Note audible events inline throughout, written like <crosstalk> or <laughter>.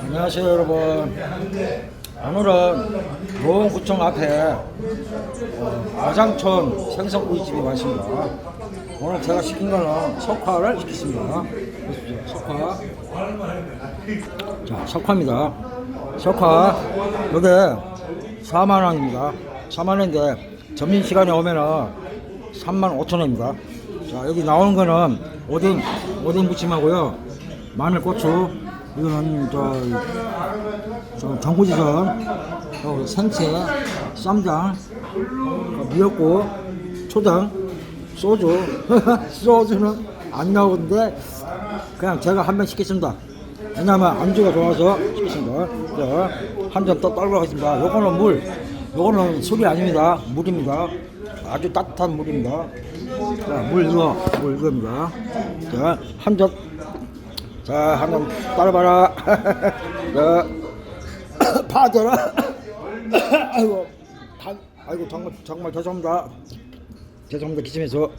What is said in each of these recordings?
안녕하세요 여러분. 오늘은 노원구청 앞에 어, 아장촌 생선구이집에 왔습니다. 오늘 제가 시킨 거는 석화를 시켰습니다. 보십시오. 석화. 자 석화입니다. 석화. 요게 4만원입니다. 4만원인데 점심 시간에 오면은 3만 5천 원입니다. 자 여기 나오는 거는 오뎅 오뎅 무침하고요. 마늘 고추 이거는 저, 저 전구지선 또 생채 쌈장 그 미역국 초장 소주. <laughs> 소주는 안 나오는데 그냥 제가 한 병 시켰습니다. 왜냐면 안주가 좋아서 시켰습니다. 한잔 더 떨고 가겠습니다. 요거는 물 요거는 술이 아닙니다 물입니다 아주 따뜻한 물입니다 자, 물 이거 물 이거입니다 자 한 잔 자, 한번 따라봐라. <laughs> 자, <coughs> 파져라. <coughs> 아이고, 다, 아이고, 정말, 정말 죄송합니다. 죄송합니다. 기침해서.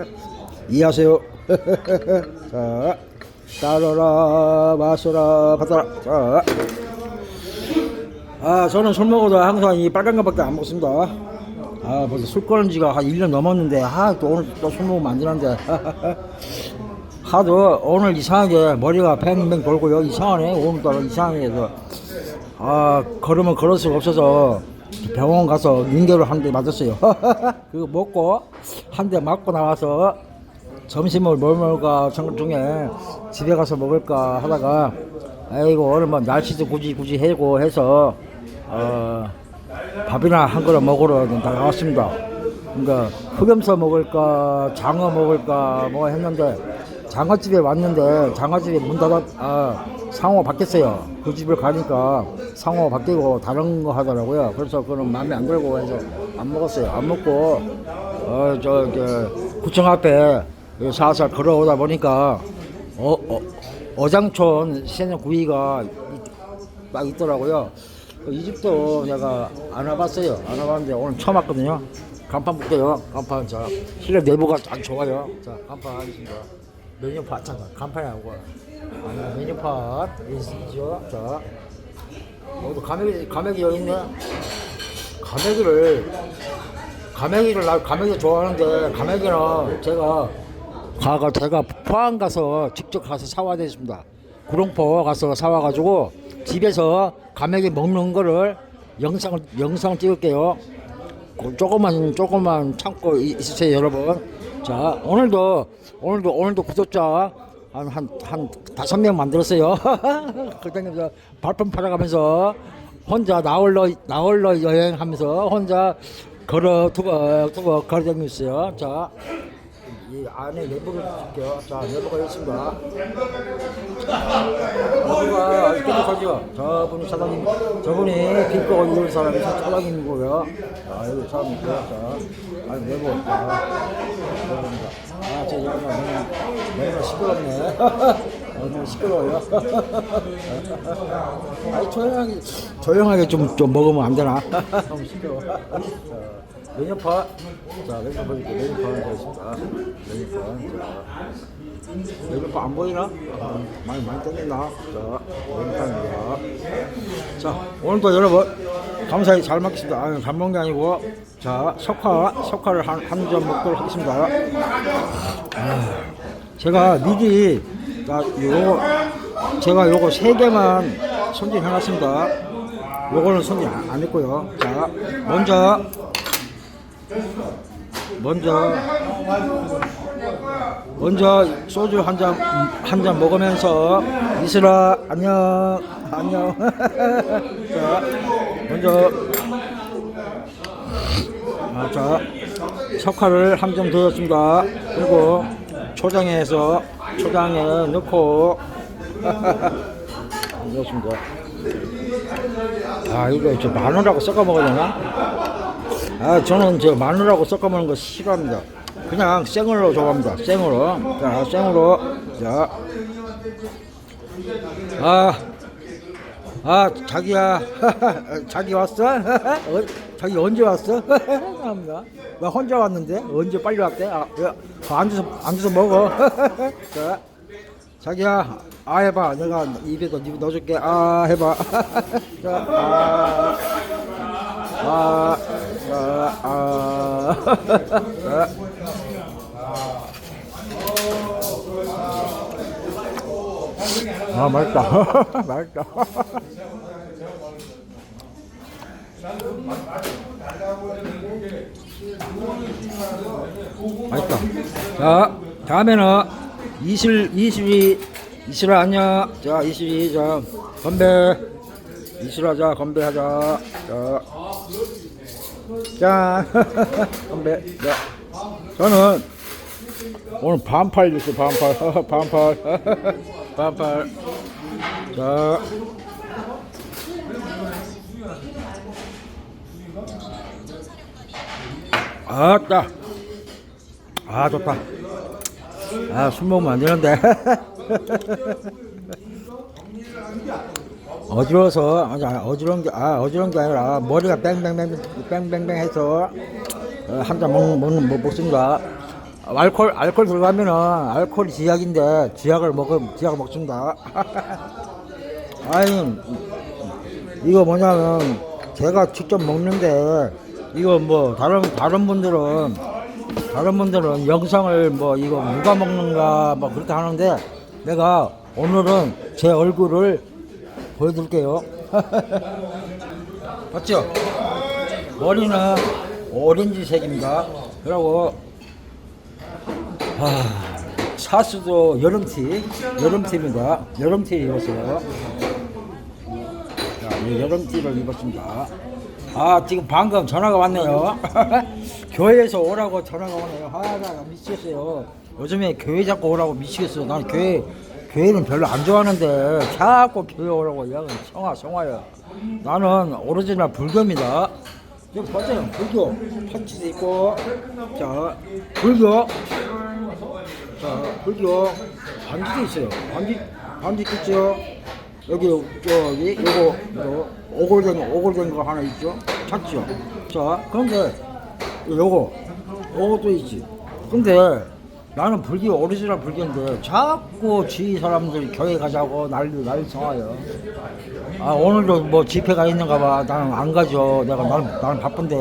<laughs> 이해하세요. <laughs> 자, 따라라, 마셔라, 받아라. 자. 아, 저는 술 먹어도 항상 이 빨간 거밖에 안 먹습니다. 아, 벌써 술 끊은 지가 한 1년 넘었는데, 아, 또 오늘 또 술 먹으면 안 되는데. <laughs> 하도 오늘 이상하게 머리가 뱅뱅 돌고요. 이상하네. 오늘따라 이상하게 해서. 아, 걸으면 걸을 수가 없어서 병원 가서 인계를 한대 맞았어요. <laughs> 그거 먹고 한 대 맞고 나와서 점심을 뭘 먹을까 생각 중에 집에 가서 먹을까 하다가 아이고 오늘 뭐 날씨도 굳이 굳이 해고 해서 어 밥이나 한 그릇 먹으러 나왔습니다. 그러니까 흑염소 먹을까 장어 먹을까 뭐 했는데 장어집에 왔는데 장어집에 문 닫아 아, 상호 바뀌었어요. 그 집을 가니까 상호 바뀌고 다른 거 하더라고요. 그래서 그는 마음에 안 들고 해서 안 먹었어요. 안 먹고 어 저 저, 구청 앞에 살살 걸어오다 보니까 어, 어 어장촌 새우구이가 딱 있더라고요. 이 집도 내가 안 와봤어요. 안 와봤는데 오늘 처음 왔거든요. 간판 볼게요. 간판 자 실내 내부가 딱 좋아요. 자 간판 하겠습니다. 메뉴판 잠깐 간판이 하고 아니 메뉴판 있죠. 자 여기도 가메기 가메기 여기 있네. 가메기를 가메기를 나 가메기 좋아하는데 가메기는 제가 가가 제가 포항 가서 직접 가서 사와야 되겠습니다. 구룡포 가서 사와가지고 집에서 가메기 먹는 거를 영상을 영상 찍을게요. 그 조금만 조금만 참고 이- 있으세요 여러분. 자 오늘도 오늘도 오늘도 구독자 한한한 다섯 명 만들었어요. <laughs> 그다음에 발품 팔아가면서 혼자 나홀로 나홀로 여행하면서 혼자 걸어 두고 두고 걸어다니고 있어요. 자. 이 안에 내부를 볼게요. 자, 내부가 있습니다. 내부가 깨끗하죠? 저분이 사장님, 저분이 빌거 입은 사람이 사장님이고요. 자, 여기 사람 있고요. 자, 아니, 내부. 자, 내부입니다. 아, 제 여기가 너무, 너무 시끄럽네. <laughs> 너무 시끄러워요. <laughs> 아니, 조용하게, 조용하게 좀, 좀 먹으면 안 되나? <laughs> 너무 시끄러워. 자, 메뉴판. 자, 메뉴판 보여줄게. 메뉴판 보겠습니다. 메뉴판. 자, 메뉴판 안 보이나? 아, 많이, 많이 땡긴다. 자, 메뉴판입니다. 자, 오늘도 여러분, 감사히 잘 먹겠습니다. 아, 잘 먹는 게 아니고, 자, 석화, 석화를 한, 한 점 먹도록 하겠습니다. 아, 제가 미리, 자, 요거, 제가 요거 세 개만 손질해놨습니다. 요거는 손질 안, 안 했고요. 자, 먼저, 먼저 먼저 소주 한 잔 한 잔 먹으면서 이슬아 안녕 안녕. <laughs> 자 먼저 아, 자 석화를 한점 넣었습니다. 그리고 초장에서 초장에 넣고 <laughs> 넣었습니다 아 이거 저 마늘하고 섞어 먹어야 되나? 아 저는 저 마늘하고 섞어 먹는 거 싫어합니다. 그냥 생으로 좋아합니다. 생으로. 자 생으로. 자. 아. 아 자기야 <laughs> 자기 왔어? <laughs> 어, 자기 언제 왔어? <laughs> 감사합니다. 나 혼자 왔는데 언제 빨리 왔대? 아, 야, 거 앉아서 앉아서 먹어. 자, 자기야 아 해봐. 내가 입에 넣, 넣어줄게. 아 해봐. <laughs> 자, 아, 아, 아, 아. 자. 아 맛있다 <laughs> 맛있다 맛있다 자 다음에는 이슬 이슬아 안녕. 자 이슬이 자 건배. 이슬아 자 건배하자. 자짠 <laughs> 건배. 자. 저는 오늘 반팔 주스 반팔. <laughs> 반팔. <laughs> 반팔. 자. 아따 아 좋다. 아 술 먹으면 안 되는데 어지러워서 아니, 어지러운 게 아 어지러운 게 아니라 머리가 뺑뺑뺑 뺑뺑뺑 해서 어, 한잔 먹는 먹는 뭐 먹습니다. 알콜 알콜 들어가면은 알콜이 지약인데 지약을 먹으면 지약을 먹습니다. <laughs> 아니 이거 뭐냐면 제가 직접 먹는데 이거 뭐 다른 다른 분들은 다른 분들은 영상을 뭐 이거 누가 먹는가 뭐 그렇게 하는데 내가 오늘은 제 얼굴을 보여드릴게요. <laughs> 봤죠? 머리는 오렌지색입니다. 그리고 아, 사수도 여름티, 여름티입니다. 여름티 입었어요. 자, 이 여름티를 입었습니다. 아, 지금 방금 전화가 왔네요. <laughs> 교회에서 오라고 전화가 왔네요. 아, 나 미치겠어요. 요즘에 교회 자꾸 오라고 미치겠어요. 난 교회, 교회는 별로 안 좋아하는데 자꾸 교회 오라고 야 성화, 성화야. 나는 오리지널 불교입니다. 여기 봤잖아요. 불교. 파치도 있고. 자, 불교. 자, 불교. 반지도 있어요. 반지, 반지 있죠? 여기, 여기, 요거, 요거, 오골된, 오골된 거 하나 있죠? 찾죠? 자, 그런데, 요거, 요것도 있지. 근데, 나는 불교, 오리지널 불교인데, 자꾸 주위 사람들이 교회 가자고 난리, 난리 성화요. 아, 오늘도 뭐 집회가 있는가 봐. 나는 안 가죠. 내가, 나는, 나는 바쁜데.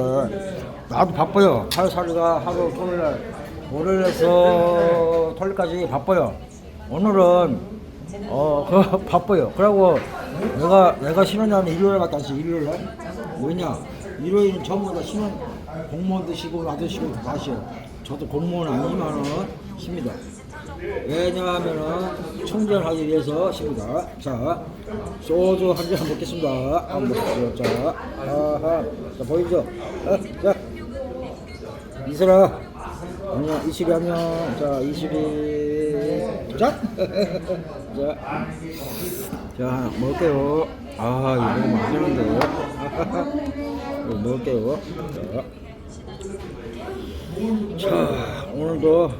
나도 바빠요. 하루살이가 하루 토요일 날, 월요일에서 토요일까지 바빠요. 오늘은, 어, <laughs> 그, 바빠요. 그리고 내가, 내가 쉬는 날은 일요일 갔다 왔어, 일요일 날. 왜냐? 일요일은 전부 다 쉬는 공무원도 쉬고 나도 쉬고 다 쉬어. 저도 공무원 아니지만은 쉽니다. 왜냐하면은 충전하기 위해서 쉽니다. 자, 소주 한 잔 먹겠습니다. 한번 먹겠습니다. 자, 아하, 자 보이죠? 어, 자, 이슬아, 안녕, 이슬이 안녕. 자, 이슬이, 자, <laughs> 자, 자, 먹을게요. 아, 이거. <laughs> 이거 먹을게요. 자. 자, 오늘도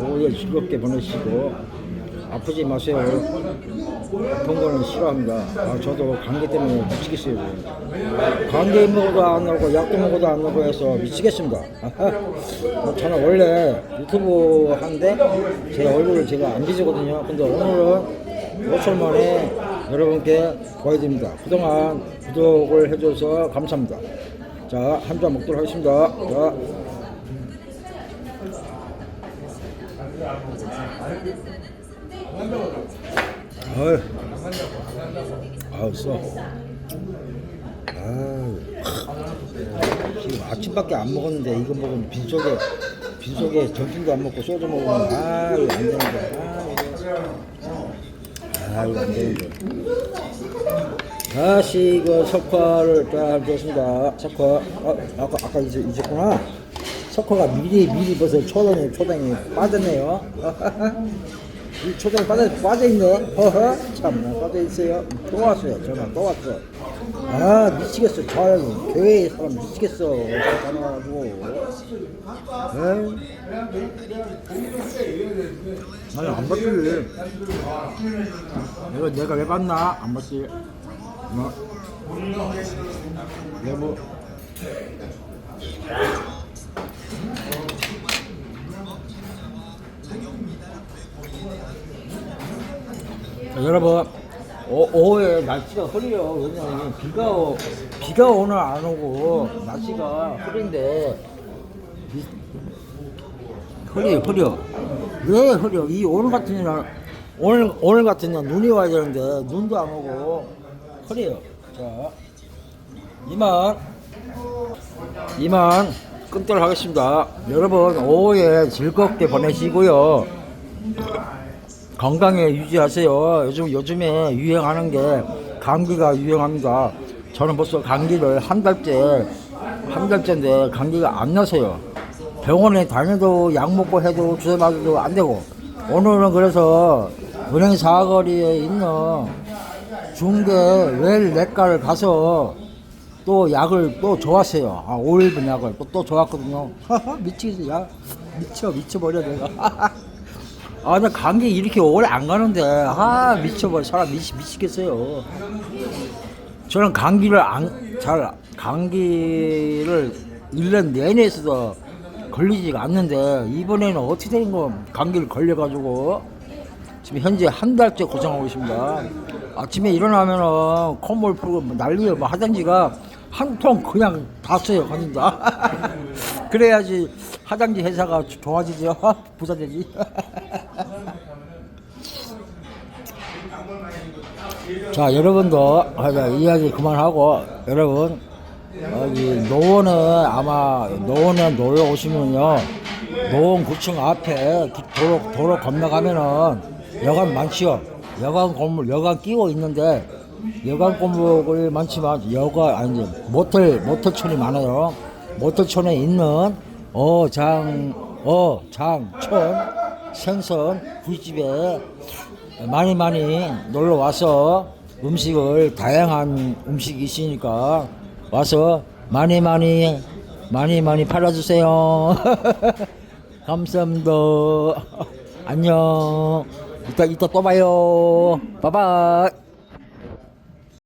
오후에 즐겁게 보내시고 아프지 마세요. 아픈 거는 싫어합니다. 아, 저도 감기 때문에 미치겠어요. 감기 먹어도 안 나고 약도 먹어도 안 나고 해서 미치겠습니다. 뭐 <laughs> 저는 원래 유튜브 하는데 제 얼굴을 제가 안 비주거든요. 근데 오늘은 5천 만에 여러분께 보여드립니다. 그동안 구독을 해줘서 감사합니다. 자, 한 잔 먹도록 하겠습니다. 자. 아유, 아우 써. 아유, 지금 아침밖에 안 먹었는데 이거 먹으면 빈속에 빈속에 점심도 안 먹고 소주 먹으면 아 이거 안 되는데. 아 이거 안 되는데. 다시 이거 석화를 잘 줬습니다. 석화. 아, 아까 아까 잊, 잊었구나. 석화가 미리 미리 벌써 초당에 초당에 빠졌네요. <laughs> 이 초장에 빠져, 빠져있네. 허허. 참나, 빠져있어요. 또 왔어요. 전화 또 왔어. 아, 미치겠어. 저 교회 사람 미치겠어. 전화가지고. 에이. 나는 안 받지. 내가, 내가 왜 받나? 안 받지. 뭐? 여보. 자, 여러분 오, 오후에 날씨가 흐려요. 왜냐면 비가 오, 비가 오늘 안 오고 날씨가 흐린데 비- 흐려요 흐려. 왜 흐려? 이 오늘 같은 날 오늘 오늘 같은 날 눈이 와야 되는데 눈도 안 오고 흐려요 자 이만 이만 끊도록 하겠습니다. 여러분 오후에 즐겁게 보내시고요 건강에 유지하세요. 요즘 요즘에 유행하는 게 감기가 유행합니다. 저는 벌써 감기를 한 달째 한 달째인데 감기가 안 나서요. 병원에 다녀도 약 먹고 해도 주사 맞아도 안 되고 오늘은 그래서 은행 사거리에 있는 중대 웰 내과를 가서 또 약을 또 줘왔어요. 아, 5일분 약을 또, 또 줘왔거든요. <laughs> 미치겠어. 야, 미쳐, 미쳐버려, 내가. <laughs> 아, 나 감기 이렇게 오래 안 가는데, 아, 미쳐버려. 사람 미치, 미치겠어요. 저는 감기를 안, 잘, 감기를 1년 내내 있어서 걸리지가 않는데, 이번에는 어떻게 된 거, 감기를 걸려가지고, 지금 현재 한 달째 고생하고 있습니다. 아침에 일어나면은 콧물 풀고 뭐 난리예요. 뭐 화장지가 한 통 그냥 다 써요. 가진다. <laughs> 그래야지 화장지 회사가 좋아지죠. <laughs> 부자되지. <laughs> 자, 여러분도 이야기 그만하고 여러분 여기 노원에 아마 노원에 놀러 오시면요 노원 구청 앞에 기- 도로 도로 건너가면은 여관 많지요 여관 건물 여관 끼고 있는데 여관 건물이 많지만 여관 아니 모텔 모텔촌이 많아요 모텔촌에 있는 어장 어장촌 생선 구이집에 많이 많이 놀러 와서 음식을 다양한 음식이 있으니까 와서 많이 많이 많이 많이 팔아주세요. <laughs> 감사합니다. 안녕. 이따 이따 또 봐요. 바이바이.